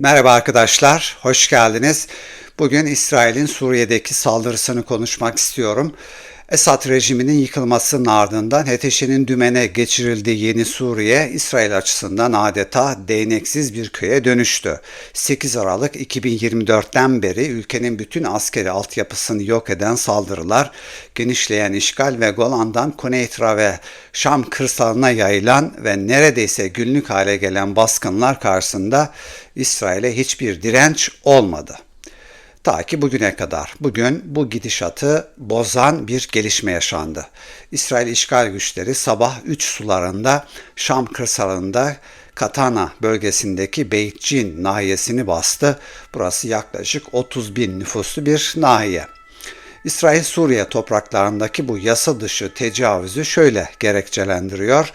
Merhaba arkadaşlar, hoş geldiniz. Bugün İsrail'in Suriye'deki saldırısını konuşmak istiyorum. Esad rejiminin yıkılmasının ardından HTŞ'nin dümene geçirildiği yeni Suriye, İsrail açısından adeta değneksiz bir köye dönüştü. 8 Aralık 2024'ten beri ülkenin bütün askeri altyapısını yok eden saldırılar, genişleyen işgal ve Golan'dan Kuneytra ve Şam kırsalına yayılan ve neredeyse günlük hale gelen baskınlar karşısında İsrail'e hiçbir direnç olmadı. Ta ki bugüne kadar. Bugün bu gidişatı bozan bir gelişme yaşandı. İsrail işgal güçleri sabah 3 sularında Şam kırsalında Katana bölgesindeki Beytcin nahiyesini bastı. Burası yaklaşık 30 bin nüfuslu bir nahiye. İsrail Suriye topraklarındaki bu yasa dışı tecavüzü şöyle gerekçelendiriyor.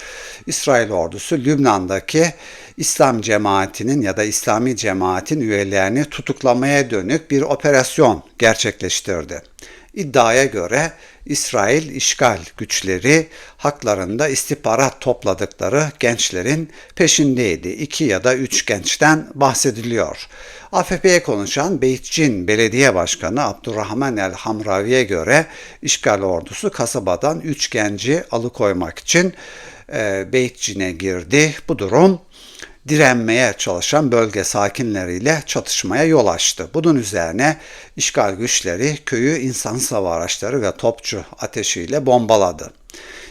İsrail ordusu Lübnan'daki İslam cemaatinin ya da İslami cemaatin üyelerini tutuklamaya dönük bir operasyon gerçekleştirdi. İddiaya göre İsrail işgal güçleri haklarında istihbarat topladıkları gençlerin peşindeydi. İki ya da üç gençten bahsediliyor. AFP'ye konuşan Beytcin Belediye Başkanı Abdurrahman El Hamravi'ye göre işgal ordusu kasabadan üç genci alıkoymak için e, Beytcin'e girdi. Bu durum direnmeye çalışan bölge sakinleriyle çatışmaya yol açtı. Bunun üzerine işgal güçleri köyü insansız hava araçları ve topçu ateşiyle bombaladı.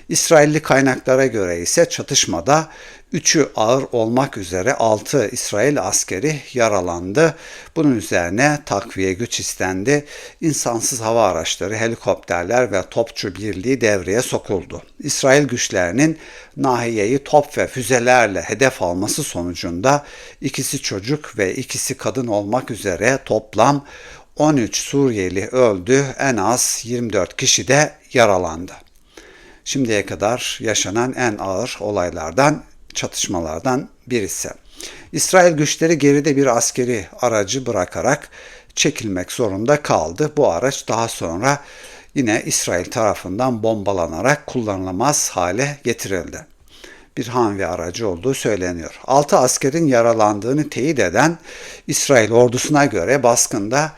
İsrailli kaynaklara göre ise çatışmada Üçü ağır olmak üzere 6 İsrail askeri yaralandı. Bunun üzerine takviye güç istendi. İnsansız hava araçları, helikopterler ve topçu birliği devreye sokuldu. İsrail güçlerinin nahiyeyi top ve füzelerle hedef alması sonucunda ikisi çocuk ve ikisi kadın olmak üzere toplam 13 Suriyeli öldü, en az 24 kişi de yaralandı. Şimdiye kadar yaşanan en ağır olaylardan çatışmalardan birisi. İsrail güçleri geride bir askeri aracı bırakarak çekilmek zorunda kaldı. Bu araç daha sonra yine İsrail tarafından bombalanarak kullanılamaz hale getirildi. Bir Hanvi aracı olduğu söyleniyor. Altı askerin yaralandığını teyit eden İsrail ordusuna göre baskında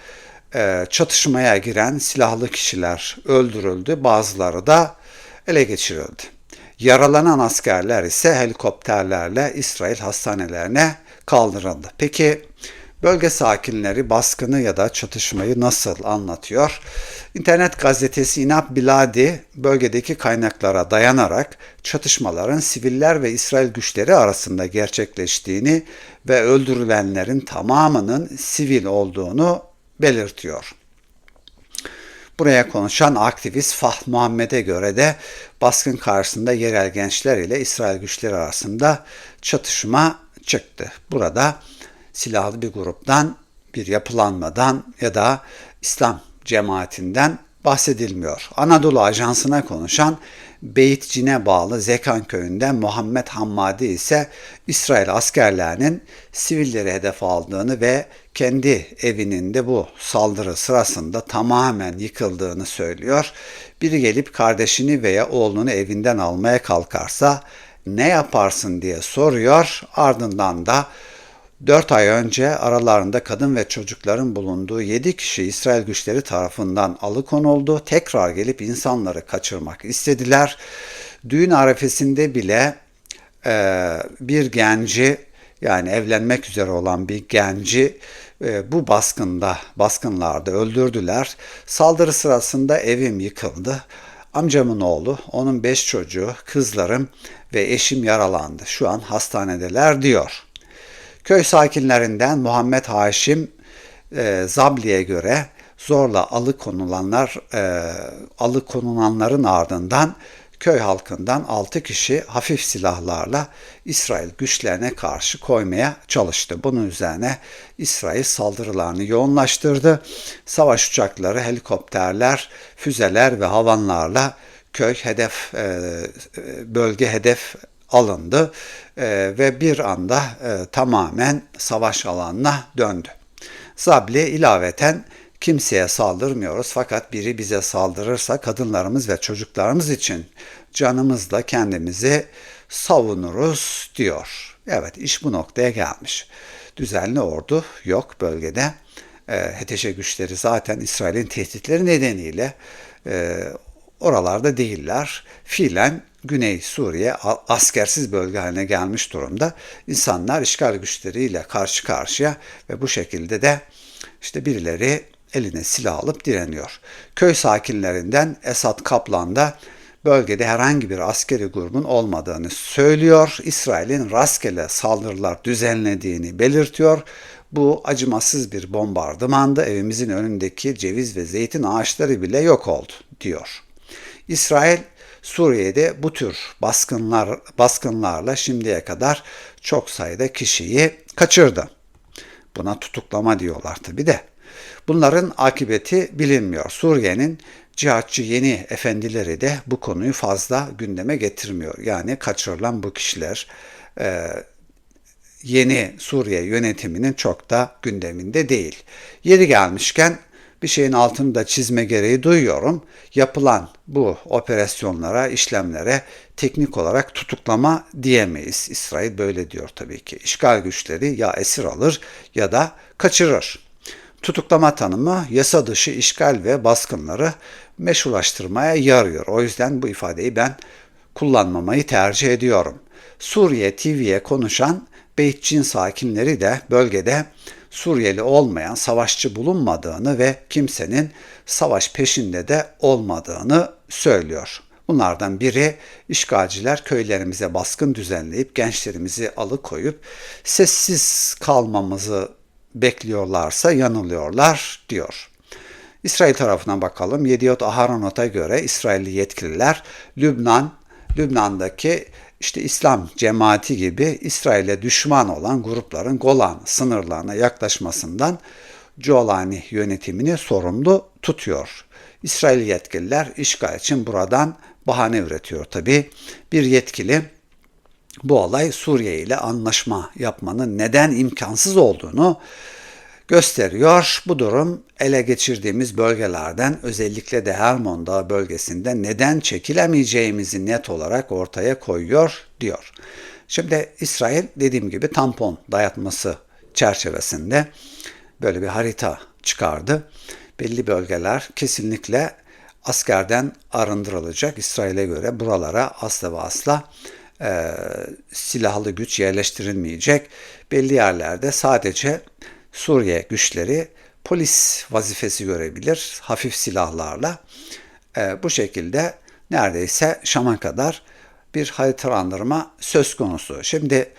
e, çatışmaya giren silahlı kişiler öldürüldü, bazıları da ele geçirildi. Yaralanan askerler ise helikopterlerle İsrail hastanelerine kaldırıldı. Peki bölge sakinleri baskını ya da çatışmayı nasıl anlatıyor? İnternet gazetesi İnab Biladi bölgedeki kaynaklara dayanarak çatışmaların siviller ve İsrail güçleri arasında gerçekleştiğini ve öldürülenlerin tamamının sivil olduğunu belirtiyor. Buraya konuşan aktivist Fah Muhammed'e göre de baskın karşısında yerel gençler ile İsrail güçleri arasında çatışma çıktı. Burada silahlı bir gruptan, bir yapılanmadan ya da İslam cemaatinden bahsedilmiyor. Anadolu Ajansı'na konuşan Beytcin'e bağlı Zekan köyünde Muhammed Hammadi ise İsrail askerlerinin sivilleri hedef aldığını ve kendi evinin de bu saldırı sırasında tamamen yıkıldığını söylüyor. Biri gelip kardeşini veya oğlunu evinden almaya kalkarsa ne yaparsın diye soruyor. Ardından da 4 ay önce aralarında kadın ve çocukların bulunduğu 7 kişi İsrail güçleri tarafından alıkonuldu. Tekrar gelip insanları kaçırmak istediler. Düğün arefesinde bile e, bir genci yani evlenmek üzere olan bir genci e, bu baskında, baskınlarda öldürdüler. Saldırı sırasında evim yıkıldı. Amcamın oğlu, onun beş çocuğu, kızlarım ve eşim yaralandı. Şu an hastanedeler diyor. Köy sakinlerinden Muhammed Haşim e, Zabli'ye göre zorla alıkonulanlar e, alıkonulanların ardından köy halkından 6 kişi hafif silahlarla İsrail güçlerine karşı koymaya çalıştı. Bunun üzerine İsrail saldırılarını yoğunlaştırdı. Savaş uçakları, helikopterler, füzeler ve havanlarla köy hedef e, bölge hedef alındı e, ve bir anda e, tamamen savaş alanına döndü. Zabli ilaveten kimseye saldırmıyoruz fakat biri bize saldırırsa kadınlarımız ve çocuklarımız için canımızla kendimizi savunuruz diyor. Evet iş bu noktaya gelmiş. Düzenli ordu yok bölgede. E, HTŞ güçleri zaten İsrail'in tehditleri nedeniyle e, oralarda değiller. Fiilen Güney Suriye askersiz bölge haline gelmiş durumda. İnsanlar işgal güçleriyle karşı karşıya ve bu şekilde de işte birileri eline silah alıp direniyor. Köy sakinlerinden Esat Kaplan da bölgede herhangi bir askeri grubun olmadığını söylüyor. İsrail'in rastgele saldırılar düzenlediğini belirtiyor. Bu acımasız bir bombardımandı. Evimizin önündeki ceviz ve zeytin ağaçları bile yok oldu diyor. İsrail Suriye'de bu tür baskınlar baskınlarla şimdiye kadar çok sayıda kişiyi kaçırdı. Buna tutuklama diyorlar tabi de. Bunların akıbeti bilinmiyor. Suriye'nin cihatçı yeni efendileri de bu konuyu fazla gündeme getirmiyor. Yani kaçırılan bu kişiler e, yeni Suriye yönetiminin çok da gündeminde değil. Yeri gelmişken bir şeyin altını da çizme gereği duyuyorum. Yapılan bu operasyonlara, işlemlere teknik olarak tutuklama diyemeyiz. İsrail böyle diyor tabii ki. İşgal güçleri ya esir alır ya da kaçırır. Tutuklama tanımı yasa dışı işgal ve baskınları meşrulaştırmaya yarıyor. O yüzden bu ifadeyi ben kullanmamayı tercih ediyorum. Suriye TV'ye konuşan Beytçin sakinleri de bölgede Suriyeli olmayan savaşçı bulunmadığını ve kimsenin savaş peşinde de olmadığını söylüyor. Bunlardan biri işgalciler köylerimize baskın düzenleyip gençlerimizi alıkoyup sessiz kalmamızı bekliyorlarsa yanılıyorlar diyor. İsrail tarafına bakalım. Yediot Aharonot'a göre İsrailli yetkililer Lübnan, Lübnan'daki işte İslam cemaati gibi İsrail'e düşman olan grupların Golan sınırlarına yaklaşmasından Colani yönetimini sorumlu tutuyor. İsrail yetkililer işgal için buradan bahane üretiyor tabi. Bir yetkili bu olay Suriye ile anlaşma yapmanın neden imkansız olduğunu gösteriyor. Bu durum ele geçirdiğimiz bölgelerden özellikle de Hermon Dağı bölgesinde neden çekilemeyeceğimizi net olarak ortaya koyuyor diyor. Şimdi İsrail dediğim gibi tampon dayatması çerçevesinde böyle bir harita çıkardı. Belli bölgeler kesinlikle askerden arındırılacak. İsrail'e göre buralara asla ve asla e, silahlı güç yerleştirilmeyecek. Belli yerlerde sadece Suriye güçleri polis vazifesi görebilir hafif silahlarla. E, bu şekilde neredeyse Şam'a kadar bir haritalandırma söz konusu. Şimdi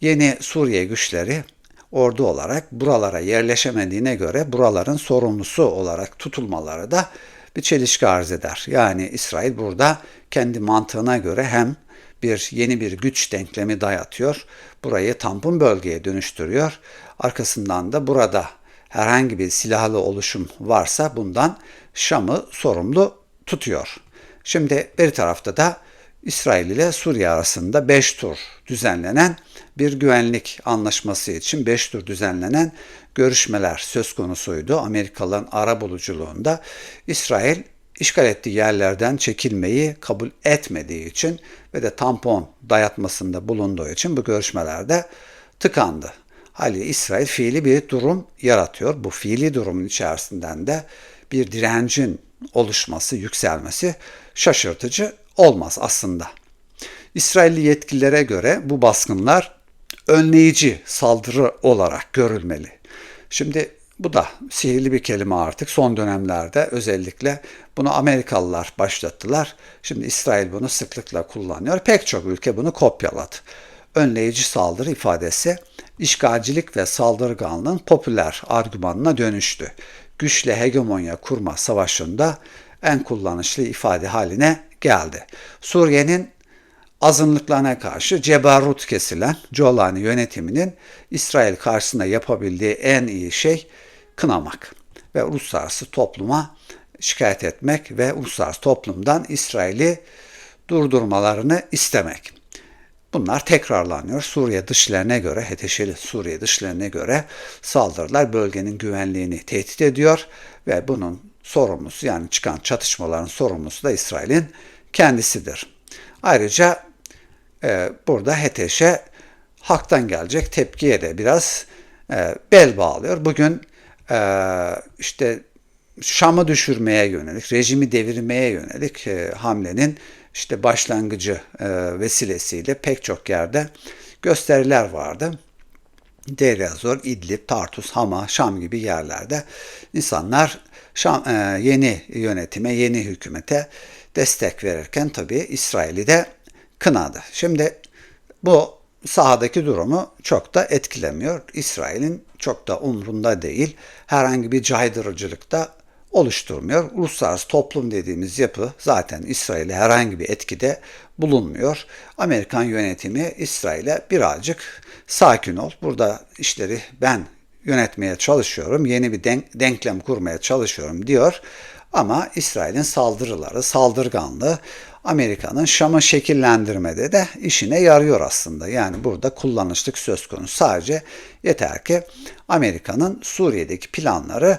yeni Suriye güçleri ordu olarak buralara yerleşemediğine göre buraların sorumlusu olarak tutulmaları da bir çelişki arz eder. Yani İsrail burada kendi mantığına göre hem bir yeni bir güç denklemi dayatıyor. Burayı tampon bölgeye dönüştürüyor. Arkasından da burada herhangi bir silahlı oluşum varsa bundan Şam'ı sorumlu tutuyor. Şimdi bir tarafta da İsrail ile Suriye arasında 5 tur düzenlenen bir güvenlik anlaşması için 5 tur düzenlenen görüşmeler söz konusuydu. Amerikalıların ara buluculuğunda İsrail işgal ettiği yerlerden çekilmeyi kabul etmediği için ve de tampon dayatmasında bulunduğu için bu görüşmelerde tıkandı. Hali İsrail fiili bir durum yaratıyor. Bu fiili durumun içerisinden de bir direncin oluşması, yükselmesi şaşırtıcı olmaz aslında. İsrailli yetkililere göre bu baskınlar önleyici saldırı olarak görülmeli. Şimdi bu da sihirli bir kelime artık son dönemlerde özellikle bunu Amerikalılar başlattılar. Şimdi İsrail bunu sıklıkla kullanıyor. Pek çok ülke bunu kopyaladı. Önleyici saldırı ifadesi işgalcilik ve saldırganlığın popüler argümanına dönüştü. Güçle hegemonya kurma savaşında en kullanışlı ifade haline geldi. Suriye'nin azınlıklarına karşı cebarut kesilen Colani yönetiminin İsrail karşısında yapabildiği en iyi şey kınamak ve uluslararası topluma şikayet etmek ve uluslararası toplumdan İsrail'i durdurmalarını istemek. Bunlar tekrarlanıyor. Suriye dışlarına göre, HTŞ'li Suriye dışlarına göre saldırılar bölgenin güvenliğini tehdit ediyor ve bunun sorumlusu yani çıkan çatışmaların sorumlusu da İsrail'in kendisidir. Ayrıca e, burada HTŞ halktan gelecek tepkiye de biraz e, bel bağlıyor. Bugün e, işte Şam'ı düşürmeye yönelik, rejimi devirmeye yönelik e, hamlenin işte başlangıcı e, vesilesiyle pek çok yerde gösteriler vardı. Deir Zor, İdlib, Tartus, Hama, Şam gibi yerlerde insanlar Şam, e, yeni yönetime, yeni hükümete destek verirken tabii İsrail'i de kınadı. Şimdi bu sahadaki durumu çok da etkilemiyor. İsrail'in çok da umrunda değil. Herhangi bir caydırıcılıkta oluşturmuyor. Uluslararası toplum dediğimiz yapı zaten İsrail'e herhangi bir etkide bulunmuyor. Amerikan yönetimi İsrail'e birazcık sakin ol. Burada işleri ben yönetmeye çalışıyorum. Yeni bir denk, denklem kurmaya çalışıyorum diyor. Ama İsrail'in saldırıları, saldırganlığı Amerika'nın Şam'ı şekillendirmede de işine yarıyor aslında. Yani burada kullanışlık söz konusu. Sadece yeter ki Amerika'nın Suriye'deki planları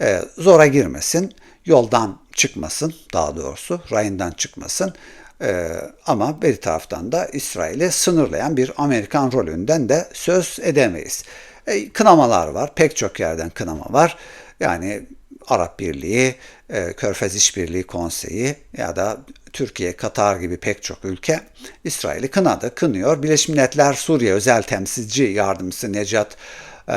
e, zora girmesin, yoldan çıkmasın daha doğrusu, rayından çıkmasın. E, ama bir taraftan da İsrail'i sınırlayan bir Amerikan rolünden de söz edemeyiz. E, kınamalar var, pek çok yerden kınama var. Yani Arap Birliği, e, Körfez İşbirliği Konseyi ya da Türkiye, Katar gibi pek çok ülke İsrail'i kınadı, kınıyor. Birleşmiş Milletler Suriye Özel Temsilci Yardımcısı Necat e,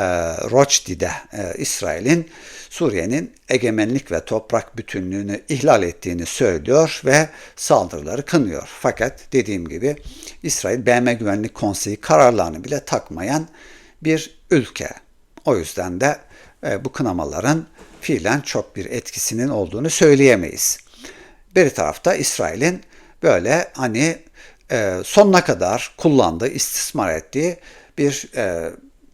Roçdi de e, İsrail'in Suriye'nin egemenlik ve toprak bütünlüğünü ihlal ettiğini söylüyor ve saldırıları kınıyor. Fakat dediğim gibi İsrail BM Güvenlik Konseyi kararlarını bile takmayan bir ülke. O yüzden de e, bu kınamaların fiilen çok bir etkisinin olduğunu söyleyemeyiz. Bir tarafta İsrail'in böyle hani e, sonuna kadar kullandığı, istismar ettiği bir e,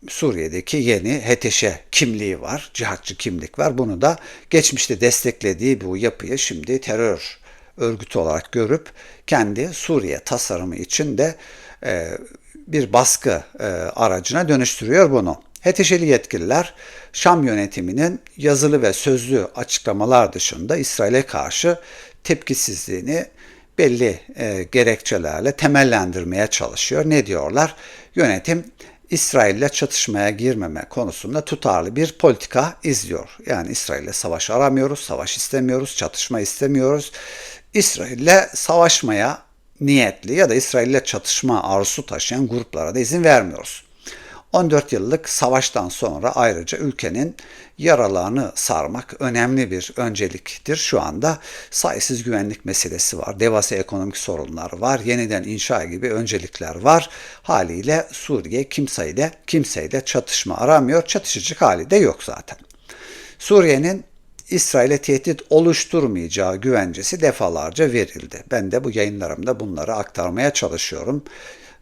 Suriye'deki yeni HTŞ kimliği var, cihatçı kimlik var. Bunu da geçmişte desteklediği bu yapıyı şimdi terör örgütü olarak görüp kendi Suriye tasarımı için de e, bir baskı e, aracına dönüştürüyor bunu. HTŞ'li yetkililer Şam yönetiminin yazılı ve sözlü açıklamalar dışında İsrail'e karşı tepkisizliğini belli e, gerekçelerle temellendirmeye çalışıyor. Ne diyorlar? Yönetim İsrail ile çatışmaya girmeme konusunda tutarlı bir politika izliyor. Yani İsrail ile savaş aramıyoruz, savaş istemiyoruz, çatışma istemiyoruz. İsrail ile savaşmaya niyetli ya da İsrail ile çatışma arzusu taşıyan gruplara da izin vermiyoruz. 14 yıllık savaştan sonra ayrıca ülkenin yaralarını sarmak önemli bir önceliktir. Şu anda sayısız güvenlik meselesi var, devasa ekonomik sorunlar var, yeniden inşa gibi öncelikler var. Haliyle Suriye kimseyle kimseyle çatışma aramıyor, çatışacak hali de yok zaten. Suriye'nin İsrail'e tehdit oluşturmayacağı güvencesi defalarca verildi. Ben de bu yayınlarımda bunları aktarmaya çalışıyorum.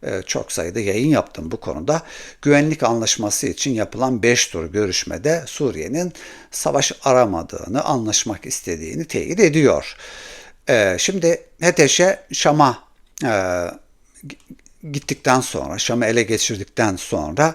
E, çok sayıda yayın yaptım bu konuda. Güvenlik anlaşması için yapılan 5 tur görüşmede Suriye'nin savaş aramadığını, anlaşmak istediğini teyit ediyor. E, şimdi HTŞ'e Şam'a e, gittikten sonra, Şam'ı ele geçirdikten sonra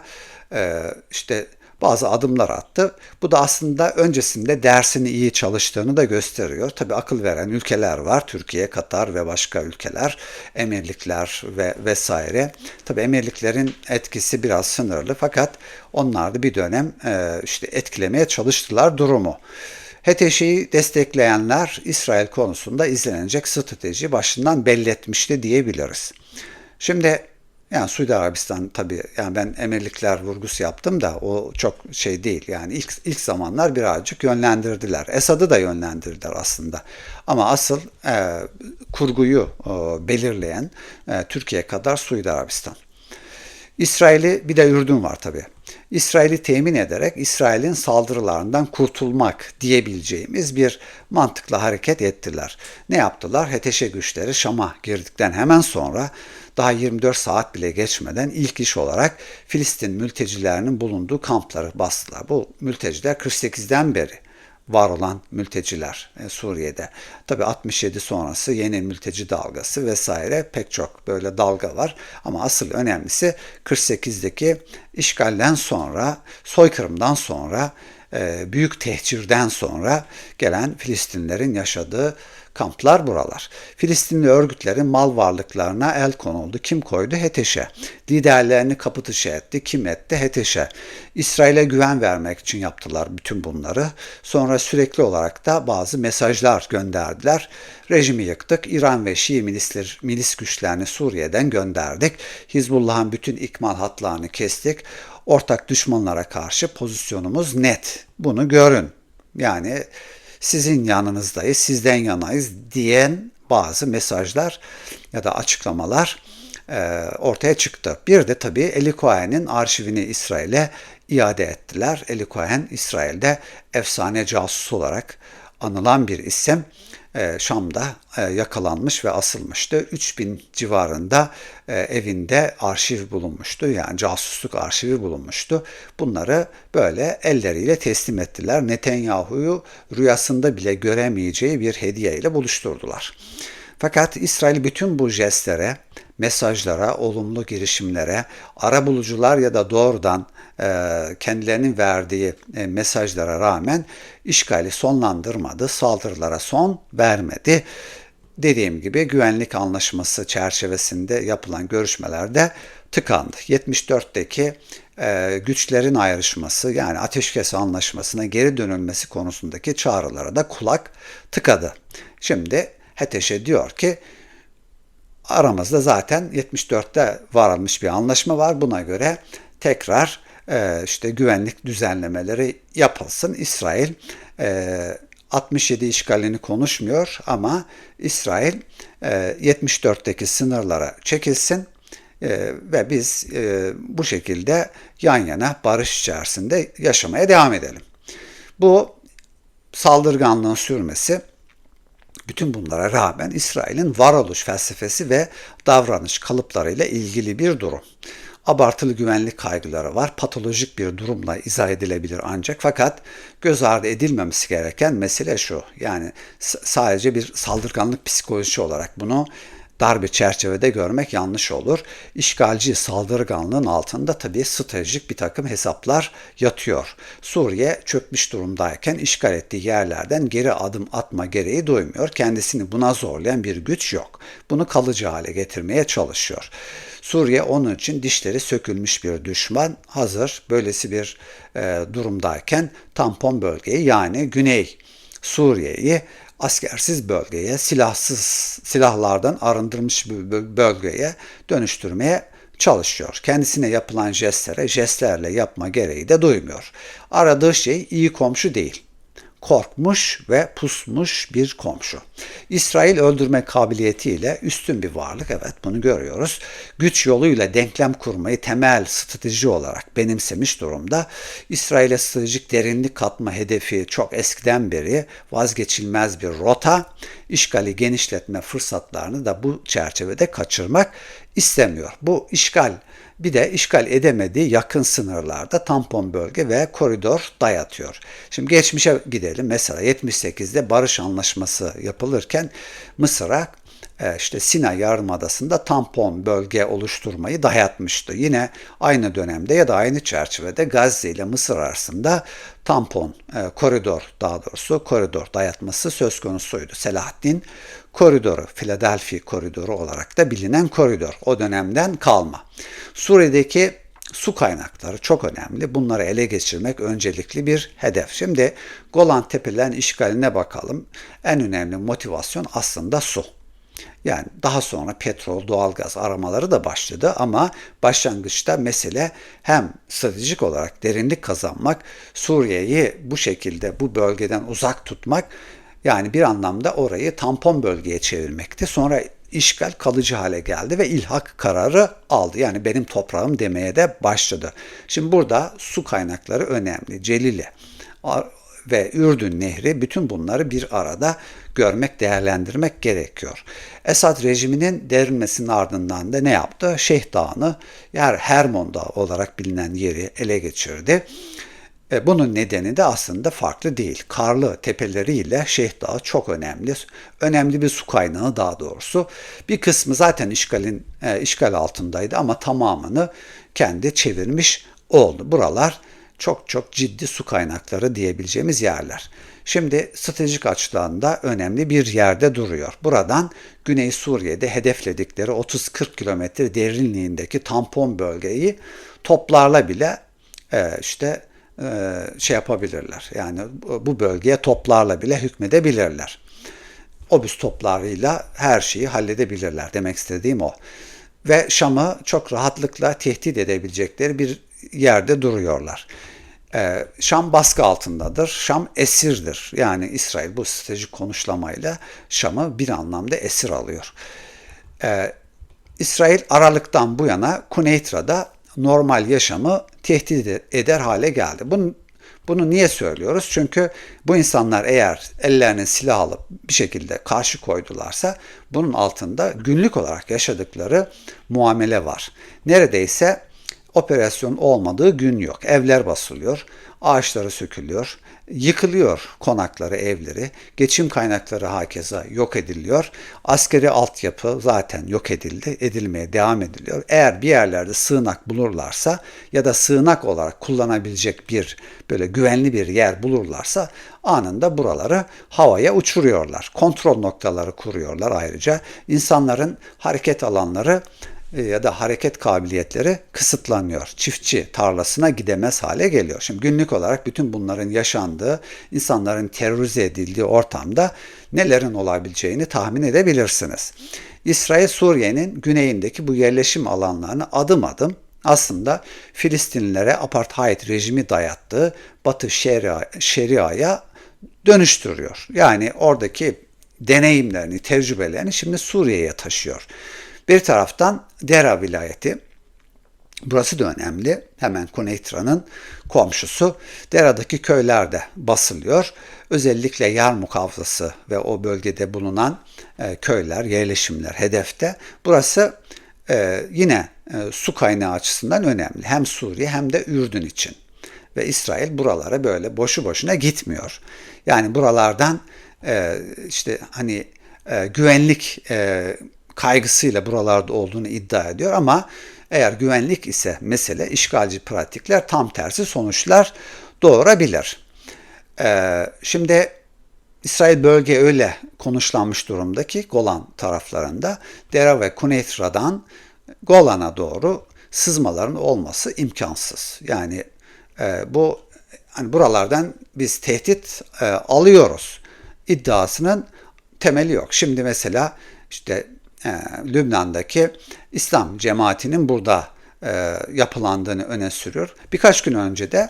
işte bazı adımlar attı. Bu da aslında öncesinde dersini iyi çalıştığını da gösteriyor. Tabi akıl veren ülkeler var. Türkiye, Katar ve başka ülkeler, emirlikler ve vesaire. Tabi emirliklerin etkisi biraz sınırlı fakat onlar da bir dönem e, işte etkilemeye çalıştılar durumu. HTŞ'yi destekleyenler İsrail konusunda izlenecek strateji başından belli etmişti diyebiliriz. Şimdi yani Suudi Arabistan tabii yani ben emirlikler vurgusu yaptım da o çok şey değil. Yani ilk, ilk zamanlar birazcık yönlendirdiler. Esad'ı da yönlendirdiler aslında. Ama asıl e, kurguyu e, belirleyen e, Türkiye kadar Suudi Arabistan. İsrail'i bir de Ürdün var tabii. İsrail'i temin ederek İsrail'in saldırılarından kurtulmak diyebileceğimiz bir mantıkla hareket ettiler. Ne yaptılar? HTŞ güçleri Şam'a girdikten hemen sonra daha 24 saat bile geçmeden ilk iş olarak Filistin mültecilerinin bulunduğu kampları bastılar. Bu mülteciler 48'den beri var olan mülteciler e, Suriye'de. Tabi 67 sonrası yeni mülteci dalgası vesaire pek çok böyle dalga var. Ama asıl önemlisi 48'deki işgalden sonra, soykırımdan sonra, e, büyük tehcirden sonra gelen Filistinlerin yaşadığı Kamplar buralar. Filistinli örgütlerin mal varlıklarına el konuldu. Kim koydu? Heteşe. Liderlerini kapı dışı etti. Kim etti? Heteşe. İsrail'e güven vermek için yaptılar bütün bunları. Sonra sürekli olarak da bazı mesajlar gönderdiler. Rejimi yıktık. İran ve Şii milisler, milis güçlerini Suriye'den gönderdik. Hizbullah'ın bütün ikmal hatlarını kestik. Ortak düşmanlara karşı pozisyonumuz net. Bunu görün. Yani sizin yanınızdayız, sizden yanayız diyen bazı mesajlar ya da açıklamalar e, ortaya çıktı. Bir de tabii Eli Cohen'in arşivini İsrail'e iade ettiler. Eli Cohen İsrail'de efsane casus olarak anılan bir isim. E, Şam'da e, yakalanmış ve asılmıştı. 3000 civarında e, evinde arşiv bulunmuştu. Yani casusluk arşivi bulunmuştu. Bunları böyle elleriyle teslim ettiler. Netanyahu'yu rüyasında bile göremeyeceği bir hediye ile buluşturdular. Fakat İsrail bütün bu jestlere, mesajlara, olumlu girişimlere, ara bulucular ya da doğrudan e, kendilerinin verdiği e, mesajlara rağmen işgali sonlandırmadı, saldırılara son vermedi. Dediğim gibi güvenlik anlaşması çerçevesinde yapılan görüşmelerde tıkandı. 74'teki e, güçlerin ayrışması yani ateşkes anlaşmasına geri dönülmesi konusundaki çağrılara da kulak tıkadı. Şimdi HETEŞ'e diyor ki aramızda zaten 74'te varılmış bir anlaşma var. Buna göre tekrar e, işte güvenlik düzenlemeleri yapılsın. İsrail e, 67 işgalini konuşmuyor ama İsrail e, 74'teki sınırlara çekilsin e, ve biz e, bu şekilde yan yana barış içerisinde yaşamaya devam edelim. Bu saldırganlığın sürmesi bütün bunlara rağmen İsrail'in varoluş felsefesi ve davranış kalıplarıyla ilgili bir durum. Abartılı güvenlik kaygıları var. Patolojik bir durumla izah edilebilir ancak fakat göz ardı edilmemesi gereken mesele şu. Yani sadece bir saldırganlık psikolojisi olarak bunu dar bir çerçevede görmek yanlış olur. İşgalci saldırganlığın altında tabii stratejik bir takım hesaplar yatıyor. Suriye çökmüş durumdayken işgal ettiği yerlerden geri adım atma gereği duymuyor. Kendisini buna zorlayan bir güç yok. Bunu kalıcı hale getirmeye çalışıyor. Suriye onun için dişleri sökülmüş bir düşman. Hazır böylesi bir e, durumdayken tampon bölgeyi yani Güney Suriye'yi askersiz bölgeye, silahsız silahlardan arındırmış bir bölgeye dönüştürmeye çalışıyor. Kendisine yapılan jestlere jestlerle yapma gereği de duymuyor. Aradığı şey iyi komşu değil korkmuş ve pusmuş bir komşu. İsrail öldürme kabiliyetiyle üstün bir varlık evet bunu görüyoruz. Güç yoluyla denklem kurmayı temel strateji olarak benimsemiş durumda. İsrail'e stratejik derinlik katma hedefi çok eskiden beri vazgeçilmez bir rota. İşgali genişletme fırsatlarını da bu çerçevede kaçırmak istemiyor. Bu işgal bir de işgal edemediği yakın sınırlarda tampon bölge ve koridor dayatıyor. Şimdi geçmişe gidelim. Mesela 78'de barış anlaşması yapılırken Mısır'a e, işte Sina Yarımadası'nda tampon bölge oluşturmayı dayatmıştı. Yine aynı dönemde ya da aynı çerçevede Gazze ile Mısır arasında tampon e, koridor daha doğrusu koridor dayatması söz konusuydu. Selahaddin koridoru, Philadelphia koridoru olarak da bilinen koridor. O dönemden kalma. Suriye'deki su kaynakları çok önemli. Bunları ele geçirmek öncelikli bir hedef. Şimdi Golan Tepelerinin işgaline bakalım. En önemli motivasyon aslında su. Yani daha sonra petrol, doğalgaz aramaları da başladı ama başlangıçta mesele hem stratejik olarak derinlik kazanmak, Suriye'yi bu şekilde bu bölgeden uzak tutmak yani bir anlamda orayı tampon bölgeye çevirmekti. Sonra işgal kalıcı hale geldi ve ilhak kararı aldı. Yani benim toprağım demeye de başladı. Şimdi burada su kaynakları önemli. Celile ve Ürdün Nehri bütün bunları bir arada görmek, değerlendirmek gerekiyor. Esad rejiminin devrilmesinin ardından da ne yaptı? Şeyh Dağı'nı, yer Hermon Dağı olarak bilinen yeri ele geçirdi. E, bunun nedeni de aslında farklı değil. Karlı tepeleriyle Şeyh Dağı çok önemli. Önemli bir su kaynağı daha doğrusu. Bir kısmı zaten işgalin e, işgal altındaydı ama tamamını kendi çevirmiş oldu. Buralar çok çok ciddi su kaynakları diyebileceğimiz yerler. Şimdi stratejik açıdan da önemli bir yerde duruyor. Buradan Güney Suriye'de hedefledikleri 30-40 kilometre derinliğindeki tampon bölgeyi toplarla bile e, işte e, şey yapabilirler. Yani bu bölgeye toplarla bile hükmedebilirler. Obüs toplarıyla her şeyi halledebilirler demek istediğim o. Ve Şam'ı çok rahatlıkla tehdit edebilecekleri bir yerde duruyorlar. Ee, Şam baskı altındadır. Şam esirdir. Yani İsrail bu stratejik konuşlamayla Şam'ı bir anlamda esir alıyor. Ee, İsrail Aralık'tan bu yana Kuneytra'da normal yaşamı tehdit eder hale geldi. Bunu, bunu niye söylüyoruz? Çünkü bu insanlar eğer ellerine silah alıp bir şekilde karşı koydularsa bunun altında günlük olarak yaşadıkları muamele var. Neredeyse operasyon olmadığı gün yok. Evler basılıyor, ağaçları sökülüyor, yıkılıyor konakları, evleri, geçim kaynakları hakeza yok ediliyor. Askeri altyapı zaten yok edildi, edilmeye devam ediliyor. Eğer bir yerlerde sığınak bulurlarsa ya da sığınak olarak kullanabilecek bir böyle güvenli bir yer bulurlarsa anında buraları havaya uçuruyorlar. Kontrol noktaları kuruyorlar ayrıca. insanların hareket alanları ya da hareket kabiliyetleri kısıtlanıyor. Çiftçi tarlasına gidemez hale geliyor. Şimdi günlük olarak bütün bunların yaşandığı, insanların terörize edildiği ortamda nelerin olabileceğini tahmin edebilirsiniz. İsrail Suriye'nin güneyindeki bu yerleşim alanlarını adım adım aslında Filistinlilere apartheid rejimi dayattığı Batı Şeria, Şeria'ya dönüştürüyor. Yani oradaki deneyimlerini, tecrübelerini şimdi Suriye'ye taşıyor. Bir taraftan Dera vilayeti, burası da önemli. Hemen Kuneytra'nın komşusu. Dera'daki köyler de basılıyor. Özellikle Yarmuk Havzası ve o bölgede bulunan e, köyler, yerleşimler hedefte. Burası e, yine e, su kaynağı açısından önemli. Hem Suriye hem de Ürdün için. Ve İsrail buralara böyle boşu boşuna gitmiyor. Yani buralardan işte hani güvenlik kaygısıyla buralarda olduğunu iddia ediyor ama eğer güvenlik ise mesele işgalci pratikler tam tersi sonuçlar doğurabilir. Ee, şimdi İsrail bölge öyle konuşlanmış durumda ki Golan taraflarında Dera ve Kuneytra'dan Golan'a doğru sızmaların olması imkansız. Yani e, bu hani buralardan biz tehdit e, alıyoruz iddiasının temeli yok. Şimdi mesela işte e, Lübnan'daki İslam cemaatinin burada e, yapılandığını öne sürüyor. Birkaç gün önce de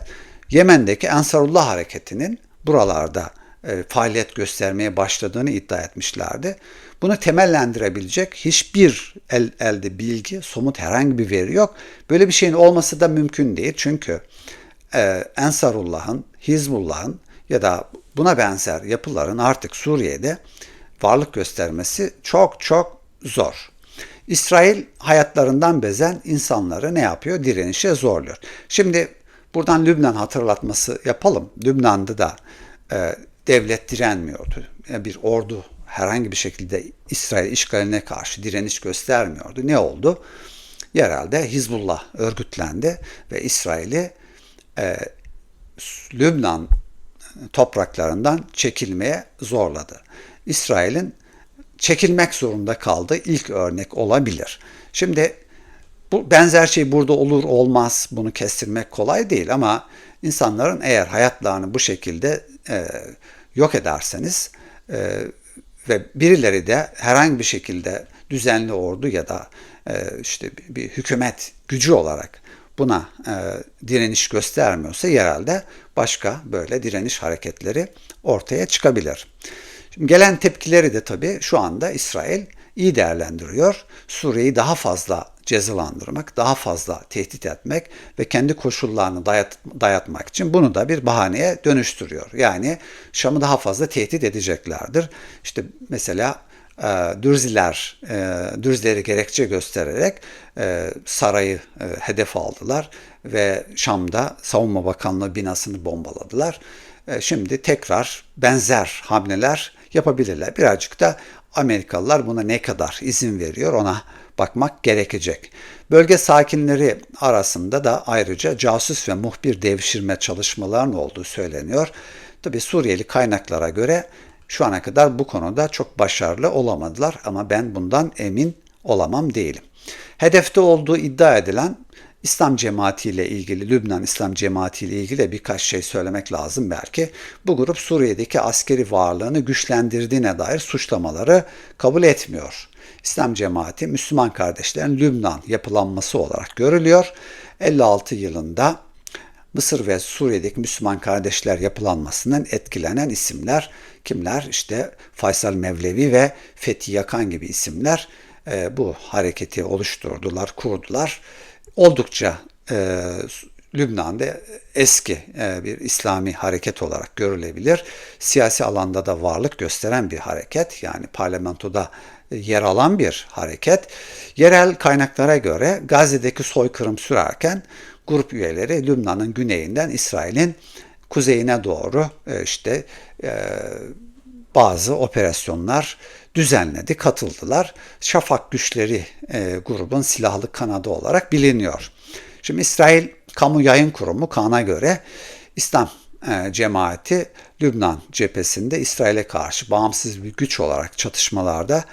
Yemen'deki Ensarullah hareketinin buralarda e, faaliyet göstermeye başladığını iddia etmişlerdi. Bunu temellendirebilecek hiçbir el, elde bilgi, somut herhangi bir veri yok. Böyle bir şeyin olması da mümkün değil. Çünkü e, Ensarullah'ın, Hizbullah'ın ya da buna benzer yapıların artık Suriye'de varlık göstermesi çok çok zor. İsrail hayatlarından bezen insanları ne yapıyor? Direnişe zorluyor. Şimdi buradan Lübnan hatırlatması yapalım. Lübnan'da da e, devlet direnmiyordu. Yani bir ordu herhangi bir şekilde İsrail işgaline karşı direniş göstermiyordu. Ne oldu? Yerelde Hizbullah örgütlendi ve İsrail'i e, Lübnan topraklarından çekilmeye zorladı. İsrail'in çekilmek zorunda kaldı. İlk örnek olabilir. Şimdi bu benzer şey burada olur olmaz bunu kestirmek kolay değil ama insanların eğer hayatlarını bu şekilde e, yok ederseniz e, ve birileri de herhangi bir şekilde düzenli ordu ya da e, işte bir, bir hükümet gücü olarak buna e, direniş göstermiyorsa yerelde başka böyle direniş hareketleri ortaya çıkabilir. Şimdi gelen tepkileri de tabii şu anda İsrail iyi değerlendiriyor. Suriye'yi daha fazla cezalandırmak, daha fazla tehdit etmek ve kendi koşullarını dayat, dayatmak için bunu da bir bahaneye dönüştürüyor. Yani Şam'ı daha fazla tehdit edeceklerdir. İşte mesela e, Dürziler, e, Dürzileri gerekçe göstererek e, sarayı e, hedef aldılar ve Şam'da Savunma Bakanlığı binasını bombaladılar. E, şimdi tekrar benzer hamleler yapabilirler. Birazcık da Amerikalılar buna ne kadar izin veriyor ona bakmak gerekecek. Bölge sakinleri arasında da ayrıca casus ve muhbir devşirme çalışmalarının olduğu söyleniyor. Tabi Suriyeli kaynaklara göre şu ana kadar bu konuda çok başarılı olamadılar ama ben bundan emin olamam değilim. Hedefte olduğu iddia edilen İslam cemaati ilgili, Lübnan İslam cemaati ilgili birkaç şey söylemek lazım belki. Bu grup Suriye'deki askeri varlığını güçlendirdiğine dair suçlamaları kabul etmiyor. İslam cemaati Müslüman kardeşlerin Lübnan yapılanması olarak görülüyor. 56 yılında Mısır ve Suriye'deki Müslüman kardeşler yapılanmasından etkilenen isimler kimler? İşte Faysal Mevlevi ve Fethi Yakan gibi isimler e, bu hareketi oluşturdular, kurdular. Oldukça e, Lübnan'da eski e, bir İslami hareket olarak görülebilir. Siyasi alanda da varlık gösteren bir hareket. Yani parlamentoda yer alan bir hareket. Yerel kaynaklara göre Gazze'deki soykırım sürerken grup üyeleri Lübnan'ın güneyinden İsrail'in kuzeyine doğru e, işte e, bazı operasyonlar düzenledi, katıldılar. Şafak güçleri e, grubun silahlı kanadı olarak biliniyor. Şimdi İsrail Kamu Yayın Kurumu Kan'a göre İslam e, cemaati Lübnan cephesinde İsrail'e karşı bağımsız bir güç olarak çatışmalarda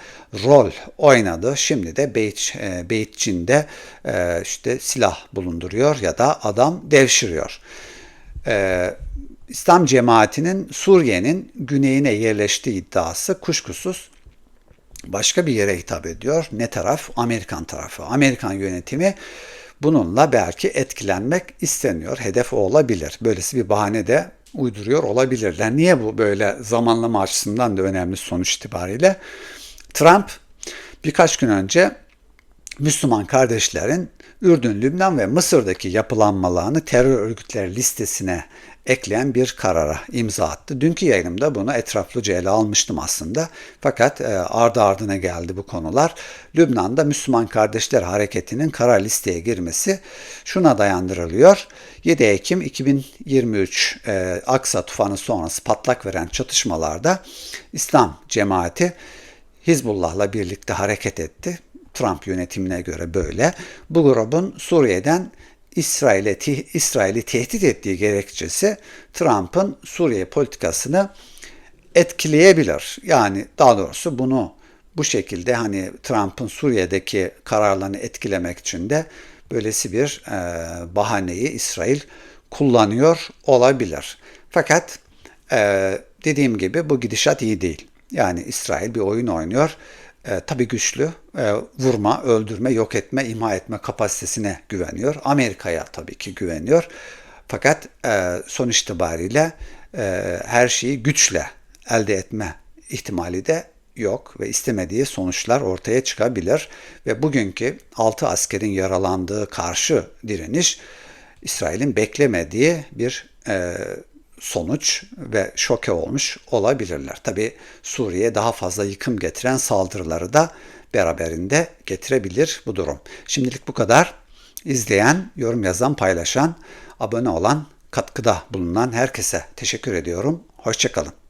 rol oynadı. Şimdi de Beyt, e, Beytçin'de e, işte silah bulunduruyor ya da adam devşiriyor. E, İslam cemaatinin Suriye'nin güneyine yerleştiği iddiası kuşkusuz başka bir yere hitap ediyor. Ne taraf? Amerikan tarafı. Amerikan yönetimi bununla belki etkilenmek isteniyor. Hedef o olabilir. Böylesi bir bahane de uyduruyor olabilirler. Niye bu böyle zamanlama açısından da önemli sonuç itibariyle? Trump birkaç gün önce Müslüman kardeşlerin Ürdün, Lübnan ve Mısır'daki yapılanmalarını terör örgütleri listesine ekleyen bir karara imza attı. Dünkü yayınımda bunu etraflıca ele almıştım aslında. Fakat e, ardı ardına geldi bu konular. Lübnan'da Müslüman Kardeşler Hareketi'nin kara listeye girmesi şuna dayandırılıyor. 7 Ekim 2023 e, Aksa tufanı sonrası patlak veren çatışmalarda İslam cemaati Hizbullah'la birlikte hareket etti. Trump yönetimine göre böyle. Bu grubun Suriye'den İsrail'e İsrail'i tehdit ettiği gerekçesi Trump'ın Suriye politikasını etkileyebilir. Yani daha doğrusu bunu bu şekilde hani Trump'ın Suriye'deki kararlarını etkilemek için de böylesi bir e, bahaneyi İsrail kullanıyor olabilir. Fakat e, dediğim gibi bu gidişat iyi değil. Yani İsrail bir oyun oynuyor e, tabii güçlü e, vurma, öldürme, yok etme, imha etme kapasitesine güveniyor. Amerika'ya tabii ki güveniyor. Fakat e, son itibariyle e, her şeyi güçle elde etme ihtimali de yok ve istemediği sonuçlar ortaya çıkabilir. Ve bugünkü 6 askerin yaralandığı karşı direniş İsrail'in beklemediği bir e, sonuç ve şoke olmuş olabilirler. Tabi Suriye daha fazla yıkım getiren saldırıları da beraberinde getirebilir bu durum. Şimdilik bu kadar. İzleyen, yorum yazan, paylaşan, abone olan, katkıda bulunan herkese teşekkür ediyorum. Hoşçakalın.